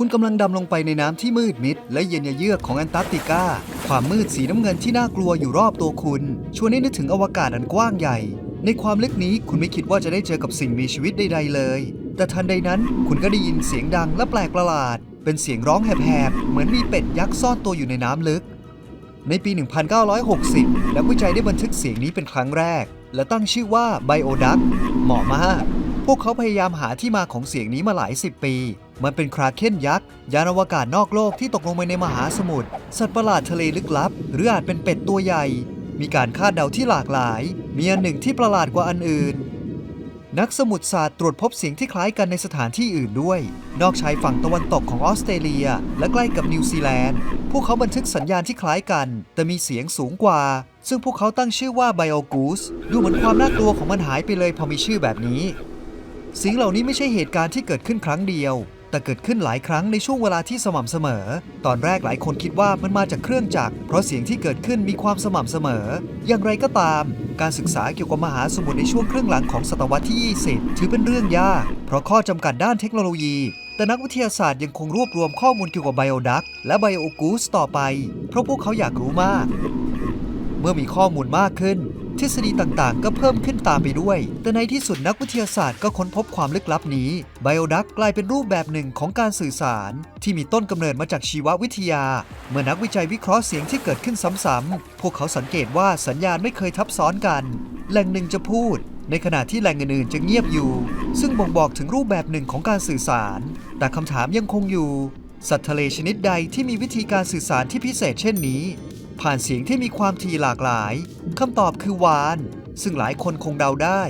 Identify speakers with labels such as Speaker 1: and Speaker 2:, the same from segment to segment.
Speaker 1: คุณกำลังดำลงไปในน้ำที่มืดมิด และเย็นยเยือกของแอนตาร์กติกา ความมืดสีน้ำเงินที่น่ากลัวอยู่รอบตัวคุณ ชวนให้นึกถึงอวกาศอันกว้างใหญ่ ในความลึกนี้คุณไม่คิดว่าจะได้เจอกับสิ่งมีชีวิตใดๆเลย แต่ทันใดนั้นคุณก็ได้ยินเสียงดังและแปลกประหลาด เป็นเสียงร้องแหบๆ เหมือนมีเป็ดยักษ์ซ่อนตัวอยู่ในน้ำลึก ในปี 1960 นักวิจัยได้บันทึกเสียงนี้เป็นครั้งแรก และตั้งชื่อว่าไบโอดักเหมาะมาก พวกเขาพยายามหาที่มาของเสียงนี้มาหลายสิบปี มันเป็นคราเคนยักษ์ ยานอวกาศนอกโลกที่ตกลงไปในมหาสมุทร สัตว์ประหลาดทะเลลึกลับ หรืออาจเป็นเป็ดตัวใหญ่ มีการคาดเดาที่หลากหลาย มีอันหนึ่งที่ประหลาดกว่าอันอื่น นักสมุทรศาสตร์ตรวจพบเสียงที่คล้ายกันในสถานที่อื่นด้วย นอกชายฝั่งตะวันตกของออสเตรเลีย และใกล้กับนิวซีแลนด์ พวกเขาบันทึกสัญญาณที่คล้ายกัน แต่มีเสียงสูงกว่า ซึ่งพวกเขาตั้งชื่อว่าไบโอกูสดูเหมือนความน่ากลัวของมันหายไปเลยพอมีชื่อแบบนี้ สิ่งเหล่านี้ไม่ใช่เหตุการณ์ที่เกิดขึ้นครั้งเดียว แต่เกิดขึ้นหลายครั้งในช่วงเวลาที่สม่ำเสมอ ตอนแรกหลายคนคิดว่ามันมาจากเครื่องจักร เพราะเสียงที่เกิดขึ้นมีความสม่ำเสมอ อย่างไรก็ตาม การศึกษาเกี่ยวกับมหาสมุทรในช่วงครึ่งหลังของศตวรรษที่ 20 ถือเป็นเรื่องยาก เพราะข้อจำกัดด้านเทคโนโลยี แต่นักวิทยาศาสตร์ยังคงรวบรวมข้อมูลเกี่ยวกับไบโอดักและไบโอกูสต่อไป เพราะพวกเขาอยากรู้มาก เมื่อมีข้อมูลมากขึ้น ทฤษฎีต่างๆ ก็เพิ่มขึ้นตามไปด้วย แต่ในที่สุดนักวิทยาศาสตร์ก็ค้นพบความลึกลับนี้ ไบโอดักกลายเป็นรูปแบบหนึ่งของการสื่อสาร ที่มีต้นกำเนิดมาจากชีววิทยา เมื่อนักวิจัยวิเคราะห์เสียงที่เกิดขึ้นซ้ำๆพวกเขาสังเกตว่าสัญญาณไม่เคยทับซ้อนกัน แหล่งหนึ่งจะพูด ในขณะที่แหล่งอื่นๆจะเงียบอยู่ ซึ่งบ่งบอกถึงรูปแบบหนึ่งของการสื่อสาร แต่คำถามยังคงอยู่สัตว์ทะเลชนิดใดที่มีวิธีการสื่อสารที่พิเศษเช่นนี้ ผ่านเสียงที่มีความถี่หลากหลาย คำตอบคือวาน ซึ่งหลายคนคงเดาได้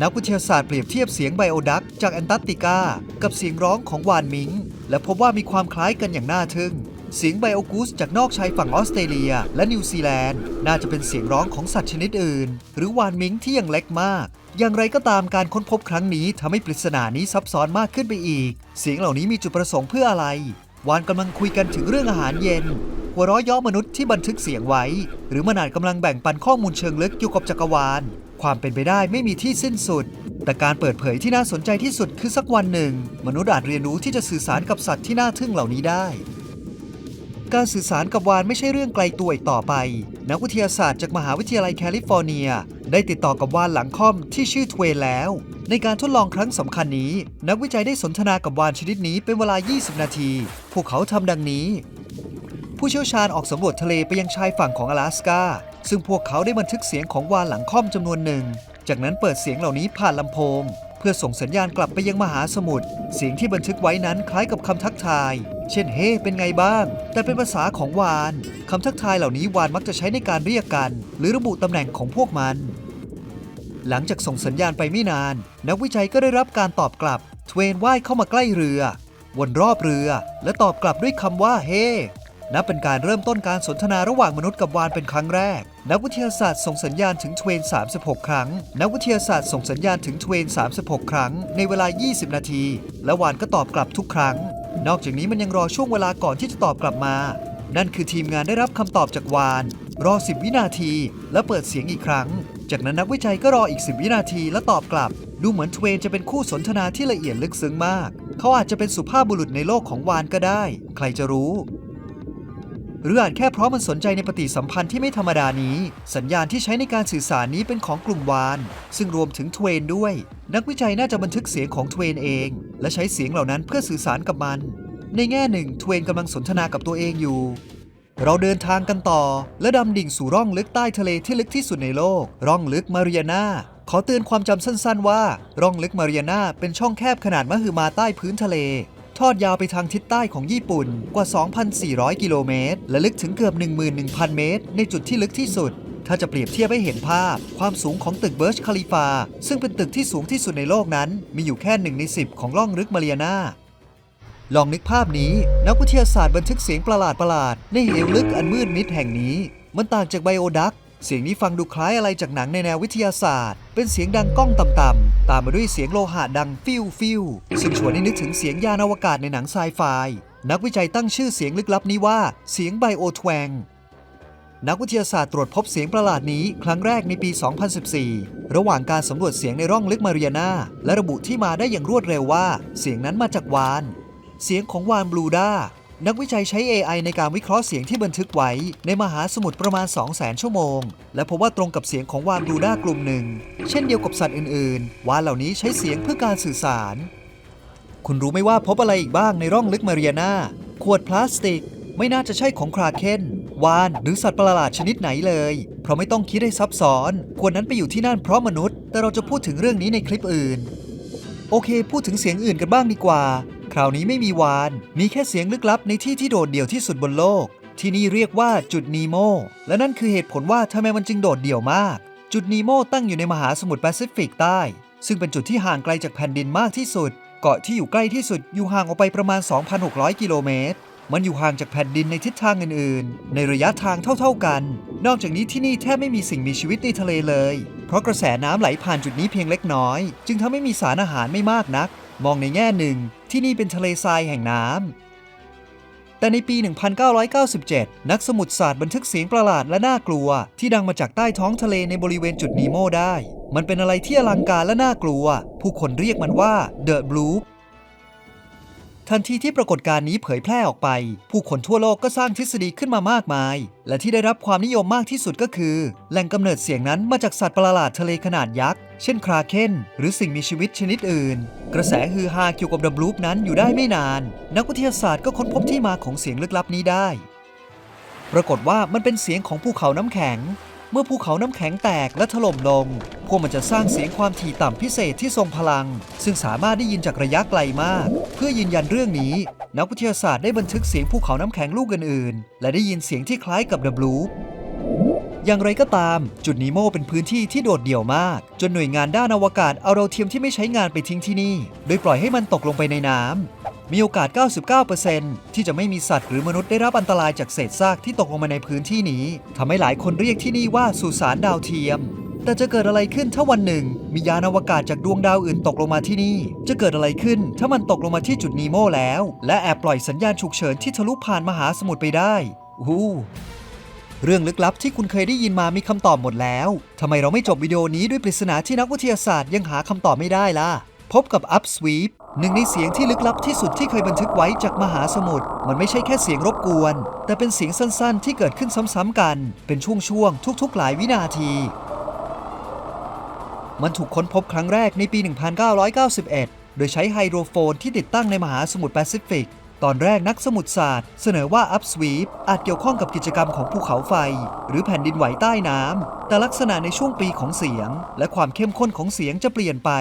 Speaker 1: นักวิทยาศาสตร์เปรียบเทียบเสียงไบโอดักจากแอนตาร์กติกา กับเสียงร้องของวานมิง และพบว่ามีความคล้ายกันอย่างน่าทึ่ง เสียงไบโอกูสจากนอกชายฝั่งออสเตรเลีย และนิวซีแลนด์ น่าจะเป็นเสียงร้องของสัตว์ชนิดอื่น หรือวานมิงที่ยังเล็กมาก อย่างไรก็ตามการค้นพบครั้งนี้ทำให้ปริศนานี้ซับซ้อนมากขึ้นไปอีก เสียงเหล่านี้มีจุดประสงค์เพื่ออะไร วานกำลังคุยกันถึงเรื่องอาหารเย็น หัวเราะเย่อมนุษย์ที่บันทึกเสียงไว้ หรือมนาจกำลังแบ่งปันข้อมูลเชิงลึกเกี่ยวกับจักรวาล ความเป็นไปได้ไม่มีที่สิ้นสุด แต่การเปิดเผยที่น่าสนใจที่สุดคือสักวันหนึ่ง มนุษย์อาจเรียนรู้ที่จะสื่อสารกับสัตว์ที่น่าทึ่งเหล่านี้ได้ การสื่อสารกับวานไม่ใช่เรื่องไกลตัวอีกต่อไป นักวิทยาศาสตร์จากมหาวิทยาลัยแคลิฟอร์เนีย ได้ติดต่อกับวานหลังค่อมที่ชื่อทเวแล้ว ในการทดลองครั้งสำคัญนี้ นักวิจัยได้สนทนากับวานชนิดนี้เป็นเวลา 20 นาที พวกเขาทำดังนี้ ผู้เชี่ยวชาญออกสำรวจทะเลไปยังชายฝั่งของ阿拉สกาซึ่งพวกเขาได้บันทึกเสียงของวานหลังค่อมจำนวนหนึ่ง จากนั้นเปิดเสียงเหล่านี้ผ่านลำโพง เพื่อส่งสัญญาณกลับไปยังมหาสมุทรเสียงที่บันทึกไว้นั้นคล้ายกับคำทักทาย เช่นเฮ้เป็นไงบ้าง แต่เป็นภาษาของวานคำทักทายเหล่านี้วานมักจะใช้ในการเรียกกัน หรือระบุตำแหน่งของพวกมัน หลังจากส่งสัญญาณไปไม่นาน นักวิจัยก็ได้รับการตอบกลับทเวนว่ายเข้ามาใกล้เรือ วนรอบเรือ และตอบกลับด้วยคำว่าเฮนับเป็นการเริ่มต้นการสนทนาระหว่างมนุษย์กับวานเป็นครั้งแรก นักวิทยาศาสตร์ส่งสัญญาณถึงทเวน36 ครั้ง นักวิทยาศาสตร์ส่งสัญญาณถึงทเวน36 ครั้ง ในเวลา 20 นาที และวานก็ตอบกลับทุกครั้ง นอกจากนี้มันยังรอช่วงเวลาก่อนที่จะตอบกลับมา นั่นคือทีมงานได้รับคำตอบจากวาน รอ 10 วินาที แล้วเปิดเสียงอีกครั้ง จากนั้นนักวิจัยก็รออีก 10 วินาทีแล้วตอบกลับ ดูเหมือนทเวนจะเป็นคู่สนทนาที่ละเอียดลึกซึ้งมาก เขาอาจจะเป็นสุภาพบุรุษในโลกของวานก็ได้ ใครจะรู้ หรืออาจแค่เพราะมันสนใจในปฏิสัมพันธ์ที่ไม่ธรรมดานี้ สัญญาณที่ใช้ในการสื่อสารนี้เป็นของกลุ่มวาน ซึ่งรวมถึงทเวนด้วย นักวิจัยน่าจะบันทึกเสียงของทเวนเอง และใช้เสียงเหล่านั้นเพื่อสื่อสารกับมัน ในแง่หนึ่งทเวนกำลังสนทนากับตัวเองอยู่ เราเดินทางกันต่อ และดำดิ่งสู่ร่องลึกใต้ทะเลที่ลึกที่สุดในโลก ร่องลึกมาริอานาขอเตือนความจำสั้นๆ ว่า ร่องลึกมาริอานาเป็นช่องแคบขนาดมหึมาใต้พื้นทะเล ทอดยาวไปทางทิศใต้ของญี่ปุ่นกว่า 2,400 กิโลเมตร และลึกถึงเกือบ 11,000 เมตร ในจุดที่ลึกที่สุดถ้าจะเปรียบเทียบให้เห็นภาพ ความสูงของตึกเบิร์ชคาลิฟา ซึ่งเป็นตึกที่สูงที่สุดในโลกนั้น มีอยู่แค่หนึ่งใน 10 ของร่องลึกมาริอานา ลองนึกภาพนี้ นักวิทยาศาสตร์บันทึกเสียงประหลาดประหลาดในเหวลึกอันมืดมิดแห่งนี้ มันต่างจากไบโอดักเสียงนี้ฟังดูคล้ายอะไรจากหนังในแนววิทยาศาสตร์ เป็นเสียงดังก้องต่ำๆ ตามมาด้วยเสียงโลหะดังฟิวฟิวซึ่งชวนให้นึกถึงเสียงยานอวกาศในหนังไซไฟ นักวิจัยตั้งชื่อเสียงลึกลับนี้ว่าเสียงไบโอทวงนักวิทยาศาสตร์ตรวจพบเสียงประหลาดนี้ครั้งแรกในปี 2014 ระหว่างการสำรวจเสียงในร่องลึกมาเริอานา และระบุที่มาได้อย่างรวดเร็วว่า เสียงนั้นมาจากวาน เสียงของวานบลูด้านักวิจัยใช้ AI ในการวิเคราะห์เสียงที่บันทึกไว้ ในมหาสมุทรประมาณ 200,000 ชั่วโมง และพบว่าตรงกับเสียงของวานบลูด้ากลุ่มหนึ่ง เช่นเดียวกับสัตว์อื่นๆ วานเหล่านี้ใช้เสียงเพื่อการสื่อสาร คุณรู้ไหมว่าพบอะไรอีกบ้างในร่องลึกมาเรียนาขวดพลาสติก ไม่น่าจะใช่ของคราเคนวานหรือสัตว์ประหลาดชนิดไหนเลย เพราะไม่ต้องคิดให้ซับซ้อนควรนั้นไปอยู่ที่นั่นเพราะมนุษย์ แต่เราจะพูดถึงเรื่องนี้ในคลิปอื่น โอเค พูดถึงเสียงอื่นกันบ้างดีกว่า คราวนี้ไม่มีวาน มีแค่เสียงลึกลับในที่ที่โดดเดี่ยวที่สุดบนโลก ที่นี่เรียกว่าจุดนีโม และนั่นคือเหตุผลว่าทำไมมันจึงโดดเดี่ยวมาก จุดนีโมตั้งอยู่ในมหาสมุทรแปซิฟิกใต้ ซึ่งเป็นจุดที่ห่างไกลจากแผ่นดินมากที่สุด เกาะที่อยู่ใกล้ที่สุดอยู่ห่างออกไปประมาณ 2,600 กิโลเมตร มันอยู่ห่างจากแผ่นดินในทิศทางอื่นๆ ในระยะทางเท่า ๆกัน นอกจากนี้ที่นี่แทบไม่มีสิ่งมีชีวิตในทะเลเลย เพราะกระแสน้ำไหลผ่านจุดนี้เพียงเล็กน้อย จึงทำให้มีสารอาหารไม่มากนัก มองในแง่หนึ่ง ที่นี่เป็นทะเลทรายแห่งน้ำ แต่ในปี 1997 นักสมุดศาสตร์บันทึกเสียงประหลาดและน่ากลัว ที่ดังมาจากใต้ท้องทะเลในบริเวณจุดนีโมได้ มันเป็นอะไรที่อลังการและน่ากลัว ผู้คนเรียกมันว่า The Blue ทันทีที่ปรากฏการณ์นี้เผยแพร่ออกไป ผู้คนทั่วโลกก็สร้างทฤษฎีขึ้นมามากมาย และที่ได้รับความนิยมมากที่สุดก็คือ แหล่งกำเนิดเสียงนั้นมาจากสัตว์ประหลาดทะเลขนาดยักษ์เช่นคราเคนหรือสิ่งมีชีวิตชนิดอื่น กระแสฮือฮาเกี่ยวกับดับลูปนั้นอยู่ได้ไม่นาน นักวิทยาศาสตร์ก็ค้นพบที่มาของเสียงลึกลับนี้ได้ ปรากฏว่ามันเป็นเสียงของภูเขาน้ำแข็ง เมื่อภูเขาน้ำแข็งแตกและถล่มลง พวกมันจะสร้างเสียงความถี่ต่ำพิเศษที่ทรงพลัง ซึ่งสามารถได้ยินจากระยะไกลมาก เพื่อยืนยันเรื่องนี้ นักวิทยาศาสตร์ได้บันทึกเสียงภูเขาน้ำแข็งลูกอื่นๆ และได้ยินเสียงที่คล้ายกับดับลูปอย่างไรก็ตาม จุดนีโมเป็นพื้นที่ที่โดดเดี่ยวมาก จนหน่วยงานด้านอวกาศเอาดาวเทียมที่ไม่ใช้งานไปทิ้งที่นี่ โดยปล่อยให้มันตกลงไปในน้ำ มีโอกาส 99%ที่จะไม่มีสัตว์หรือมนุษย์ได้รับอันตรายจากเศษซากที่ตกลงมาในพื้นที่นี้ทำให้หลายคนเรียกที่นี่ว่าสุสานดาวเทียม แต่จะเกิดอะไรขึ้นถ้าวันหนึ่ง มียานอวกาศจากดวงดาวอื่นตกลงมาที่นี่ จะเกิดอะไรขึ้นถ้ามันตกลงมาที่จุดนีโมแล้ว และแอบปล่อยสัญญาณฉุกเฉินที่ทะลุผ่านมหาสมุทรไปได้อู้เรื่องลึกลับที่คุณเคยได้ยินมามีคำตอบหมดแล้ว ทำไมเราไม่จบวิดีโอนี้ด้วยปริศนาที่นักวิทยาศาสตร์ยังหาคำตอบไม่ได้ล่ะ พบกับ Upsweep หนึ่งในเสียงที่ลึกลับที่สุดที่เคยบันทึกไว้จากมหาสมุทรมันไม่ใช่แค่เสียงรบกวน แต่เป็นเสียงสั้นๆ ที่เกิดขึ้นซ้ำๆกัน เป็นช่วงๆ ทุกๆ หลายวินาที มันถูกค้นพบครั้งแรกในปี 1991 โดยใช้ไฮโดรโฟนที่ติดตั้งในมหาสมุทรแปซิฟิกตอนแรกนักสมุทรศาสตร์เสนอว่า Upsweep อาจเกี่ยวข้องกับกิจกรรมของภูเขาไฟ หรือแผ่นดินไหวใต้น้ำแต่ลักษณะในช่วงปีของเสียง และความเข้มข้นของเสียงจะเปลี่ยนไป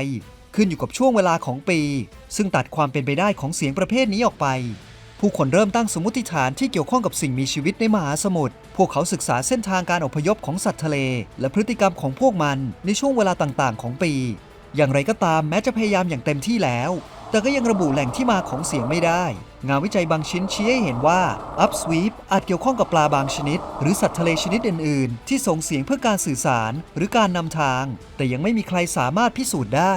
Speaker 1: ขึ้นอยู่กับช่วงเวลาของปี ซึ่งตัดความเป็นไปได้ของเสียงประเภทนี้ออกไป ผู้คนเริ่มตั้งสมมติฐานที่เกี่ยวข้องกับสิ่งมีชีวิตในมหาสมุทร พวกเขาศึกษาเส้นทางการอพยพของสัตว์ทะเล และพฤติกรรมของพวกมันในช่วงเวลาต่างๆ ของปี อย่างไรก็ตามแม้จะพยายามอย่างเต็มที่แล้ว แต่ก็ยังระบุแหล่งที่มาของเสียงไม่ได้ งานวิจัยบางชิ้นชี้ให้เห็นว่า Upsweep อาจเกี่ยวข้องกับปลาบางชนิด หรือสัตว์ทะเลชนิดอื่น ๆ ที่ส่งเสียงเพื่อการสื่อสาร หรือการนำทาง แต่ยังไม่มีใครสามารถพิสูจน์ได้